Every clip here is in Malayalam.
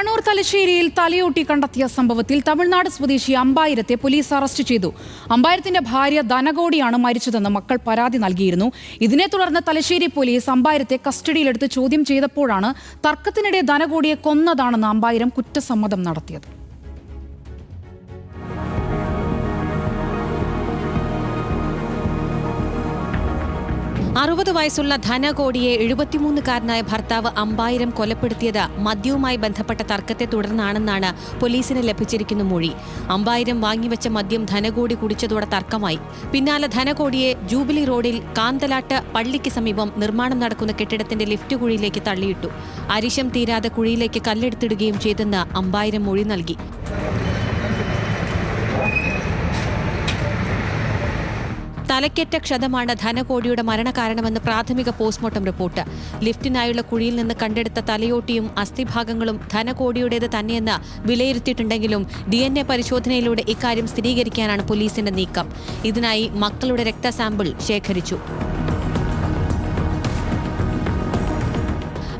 കണ്ണൂർ തലശ്ശേരിയിൽ തലയോട്ടി കണ്ടെത്തിയ സംഭവത്തിൽ തമിഴ്നാട് സ്വദേശി അമ്പായിരത്തെ പോലീസ് അറസ്റ്റ് ചെയ്തു. അമ്പായിരത്തിന്റെ ഭാര്യ ധനകോടിയാണ് മരിച്ചതെന്ന് മക്കൾ പരാതി നൽകിയിരുന്നു. ഇതിനെ തുടർന്ന് തലശ്ശേരി പോലീസ് അമ്പായിരത്തെ കസ്റ്റഡിയിലെടുത്ത് ചോദ്യം ചെയ്തപ്പോഴാണ് തർക്കത്തിനിടെ ധനകോടിയെ കൊന്നതാണെന്ന് അമ്പായിരം കുറ്റസമ്മതം നടത്തിയത്. അറുപത് വയസ്സുള്ള ധനകോടിയെ എഴുപത്തിമൂന്നുകാരനായ ഭർത്താവ് അമ്പായിരം കൊലപ്പെടുത്തിയത് മദ്യവുമായി ബന്ധപ്പെട്ട തർക്കത്തെ തുടർന്നാണെന്നാണ് പോലീസിന് ലഭിച്ചിരിക്കുന്ന മൊഴി. അമ്പായിരം വാങ്ങിവെച്ച മദ്യം ധനകോടി കുടിച്ചതോടെ തർക്കമായി. പിന്നാലെ ധനകോടിയെ ജൂബിലി റോഡിൽ കാന്തലാട്ട് പള്ളിക്ക് സമീപം നിർമ്മാണം നടക്കുന്ന കെട്ടിടത്തിന്റെ ലിഫ്റ്റ് കുഴിയിലേക്ക് തള്ളിയിട്ടു. അരിശം തീരാതെ കുഴിയിലേക്ക് കല്ലെടുത്തിടുകയും ചെയ്തെന്ന് അമ്പായിരം മൊഴി നൽകി. തലക്കെറ്റ ക്ഷതമാണ് ധനകോടിയുടെ മരണകാരണമെന്ന് പ്രാഥമിക പോസ്റ്റ്മോർട്ടം റിപ്പോർട്ട്. ലിഫ്റ്റിനായുള്ള കുഴിയിൽ നിന്ന് കണ്ടെടുത്ത തലയോട്ടിയും അസ്ഥിഭാഗങ്ങളും ധനകോടിയുടേത് തന്നെയെന്ന് വിലയിരുത്തിയിട്ടുണ്ടെങ്കിലും ഡി എൻ എ പരിശോധനയിലൂടെ ഇക്കാര്യം സ്ഥിരീകരിക്കാനാണ് പോലീസിന്റെ നീക്കം. ഇതിനായി മക്കളുടെ രക്തസാമ്പിൾ ശേഖരിച്ചു.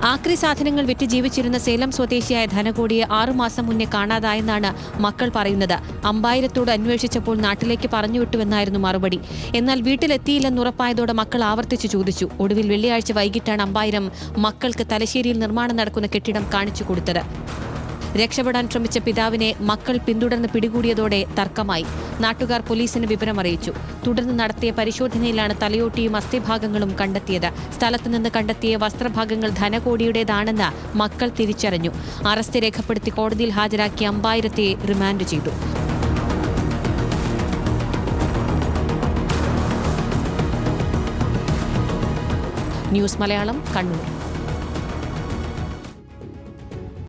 ആക്രി സാധനങ്ങൾ വിറ്റ് ജീവിച്ചിരുന്ന സേലം സ്വദേശിയായ ധനകോടിയെ ആറുമാസം മുന്നേ കാണാതായെന്നാണ് മക്കൾ പറയുന്നത്. അമ്പായിരത്തോട് അന്വേഷിച്ചപ്പോൾ നാട്ടിലേക്ക് പറഞ്ഞുവിട്ടുവെന്നായിരുന്നു മറുപടി. എന്നാൽ വീട്ടിലെത്തിയില്ലെന്ന് ഉറപ്പായതോടെ മക്കൾ ആവർത്തിച്ചു ചോദിച്ചു. ഒടുവിൽ വെള്ളിയാഴ്ച വൈകിട്ടാണ് അമ്പായിരം മക്കൾക്ക് തലശ്ശേരിയിൽ നിർമ്മാണം നടക്കുന്ന കെട്ടിടം കാണിച്ചു കൊടുത്തത്. രക്ഷപ്പെടാൻ ശ്രമിച്ച പിതാവിനെ മക്കൾ പിന്തുടർന്ന് പിടികൂടിയതോടെ തർക്കമായി. നാട്ടുകാർ പോലീസിന് വിവരം അറിയിച്ചു. തുടർന്ന് നടത്തിയ പരിശോധനയിലാണ് തലയോട്ടിയും അസ്ഥിഭാഗങ്ങളും കണ്ടെത്തിയത്. സ്ഥലത്തുനിന്ന് കണ്ടെത്തിയ വസ്ത്രഭാഗങ്ങൾ ധനകോടിയുടേതാണെന്ന് മക്കൾ തിരിച്ചറിഞ്ഞു. അറസ്റ്റ് രേഖപ്പെടുത്തി കോടതിയിൽ ഹാജരാക്കി അമ്പായിരത്തെ റിമാൻഡ് ചെയ്തു. ന്യൂസ് മലയാളം കണ്ണൂർ.